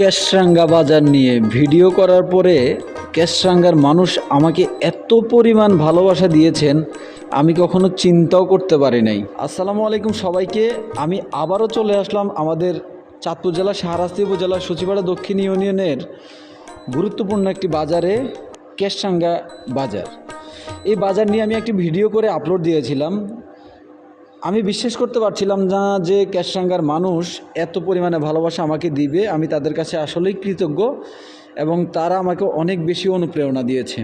ক্যাশরাঙ্গা বাজার নিয়ে ভিডিও করার পরে ক্যাশরাঙ্গার মানুষ আমাকে এত পরিমাণ ভালোবাসা দিয়েছেন, আমি কখনো চিন্তাও করতে পারি নাই। আসসালামু আলাইকুম সবাইকে, আমি আবারও চলে আসলাম আমাদের চাঁদপুর জেলা শাহরাস্তি উপজেলা সচিবাড়া দক্ষিণ ইউনিয়নের গুরুত্বপূর্ণ একটি বাজারে ক্যাশরাঙ্গা বাজার। এই বাজার নিয়ে আমি একটি ভিডিও করে আপলোড দিয়েছিলাম। আমি বিশ্বাস করতে পারছিলাম না যে ক্যাশরাঙ্গার মানুষ এত পরিমাণে ভালোবাসা আমাকে দিবে। আমি তাদের কাছে আসলেই কৃতজ্ঞ এবং তারা আমাকে অনেক বেশি অনুপ্রেরণা দিয়েছে।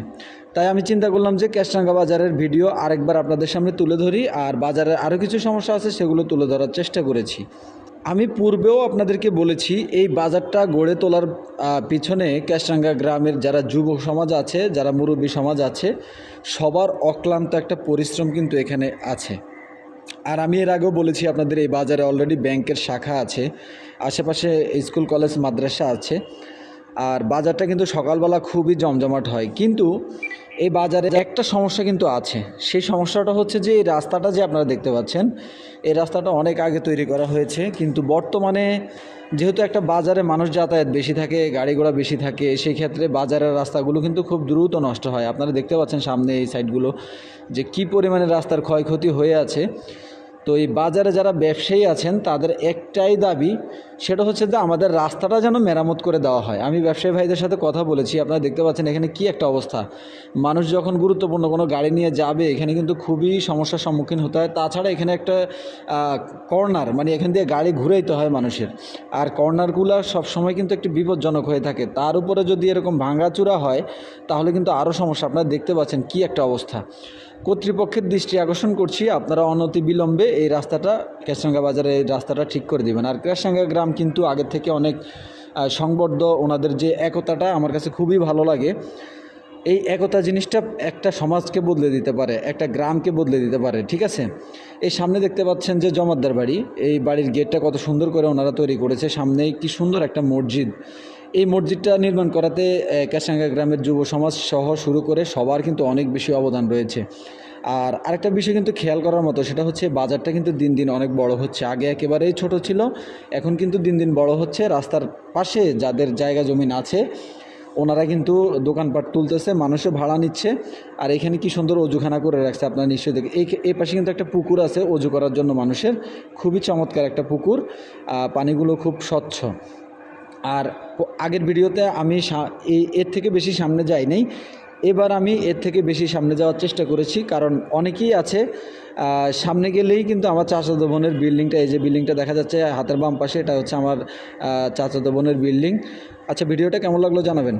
তাই আমি চিন্তা করলাম যে ক্যাশরাঙ্গা বাজারের ভিডিও আরেকবার আপনাদের সামনে তুলে ধরি আর বাজারের আরও কিছু সমস্যা আছে সেগুলো তুলে ধরার চেষ্টা করেছি। আমি পূর্বেও আপনাদেরকে বলেছি, এই বাজারটা গড়ে তোলার পিছনে ক্যাশরাঙ্গা গ্রামের যারা যুব সমাজ আছে, যারা মুরব্বী সমাজ আছে, সবার অক্লান্ত একটা পরিশ্রম কিন্তু এখানে আছে। আর আমি এর আগেও বলেছি আপনাদের এই বাজারে অলরেডি ব্যাংকের শাখা আছে, আশেপাশে স্কুল, কলেজ, মাদ্রাসা আছে, আর বাজারটা কিন্তু সকালবেলা খুবই জমজমাট হয়। কিন্তু এই বাজারে একটা সমস্যা কিন্তু আছে, সেই সমস্যাটা হচ্ছে যে এই রাস্তাটা যে আপনারা দেখতে পাচ্ছেন, এই রাস্তাটা অনেক আগে তৈরি করা হয়েছে, কিন্তু বর্তমানে যেহেতু একটা বাজারে মানুষ যাতায়াত বেশি থাকে, গাড়ি ঘোড়া বেশি থাকে, সেই ক্ষেত্রে বাজারের রাস্তাগুলো কিন্তু খুব দ্রুত নষ্ট হয়। আপনারা দেখতে পাচ্ছেন সামনে এই সাইডগুলো যে কি পরিমাণে রাস্তার ক্ষয়ক্ষতি হয়ে আছে। তো এই বাজারে যারা ব্যবসায়ী আছেন তাদের একটাই দাবি সেটা হচ্ছে যে আমাদের রাস্তাটা যেন মেরামত করে দেওয়া হয়। আমি ব্যবসায়ী ভাইদের সাথে কথা বলেছি, আপনারা দেখতে পাচ্ছেন এখানে কি একটা অবস্থা। মানুষ যখন গুরুত্বপূর্ণ কোনো গাড়ি নিয়ে যাবে, এখানে কিন্তু খুবই সমস্যার সম্মুখীন হতে হয়। তাছাড়া এখানে একটা কর্নার মানে এখান দিয়ে গাড়ি ঘুরাইতে হয় মানুষের। আর কর্নারগুলো সবসময় কিন্তু একটু বিপজ্জনক হয়ে থাকে। তার উপরে যদি এরকম ভাঙাচুরা হয়, তাহলে কিন্তু আরও সমস্যা। আপনারা দেখতে পাচ্ছেন কি একটা অবস্থা। কর্তৃপক্ষের দৃষ্টি আকর্ষণ করছি, আপনারা অনতি বিলম্বে এই রাস্তাটা কেশরাঙ্গা বাজারে রাস্তাটা ঠিক করে দিবেন। আর কেশরাঙ্গা গ্রাম কিন্তু আগের থেকে অনেক সংবদ্ধ। ওনাদের যে একতাটা আমার কাছে খুবই ভালো লাগে। এই একতা জিনিসটা একটা সমাজকে বদলে দিতে পারে, একটা গ্রামকে বদলে দিতে পারে, ঠিক আছে? এই সামনে দেখতে পাচ্ছেন যে জমাদ্দার বাড়ি। এই বাড়ির গেটটা কত সুন্দর করে ওনারা তৈরি করেছে। সামনে কি সুন্দর একটা মসজিদ। এই মসজিদটা নির্মাণ করাতে ক্যাসাঙ্গা গ্রামের যুব সমাজ সহ শুরু করে সবার কিন্তু অনেক বেশি অবদান রয়েছে। আর আরেকটা বিষয় কিন্তু খেয়াল করার মতো, সেটা হচ্ছে বাজারটা কিন্তু দিন দিন অনেক বড় হচ্ছে। আগে একেবারেই ছোট ছিল, এখন কিন্তু দিন দিন বড় হচ্ছে। রাস্তার পাশে যাদের জায়গা জমিন আছে, ওনারা কিন্তু দোকানপাট তুলতেছে, মানুষও ভাড়া নিচ্ছে। আর এখানে কি সুন্দর অজুখানা করে রাখছে, আপনারা নিশ্চয়ই দেখে, এই এই পাশে কিন্তু একটা পুকুর আছে, অজু করার জন্য মানুষের। খুবই চমৎকার একটা পুকুর পানিগুলো খুব স্বচ্ছ। আর আগের ভিডিওতে আমি এর থেকে বেশি সামনে যাই নাই। এবার আমি এর থেকে বেশি সামনে যাওয়ার চেষ্টা করেছি, কারণ অনেকেই আছে সামনে গেলেই কিন্তু আমার চাচা বোনের বিল্ডিংটা, এই যে বিল্ডিংটা দেখা যাচ্ছে হাতের বাম পাশে, এটা হচ্ছে আমার চাচা বোনের বিল্ডিং। আচ্ছা ভিডিওটা কেমন লাগল জানাবেন?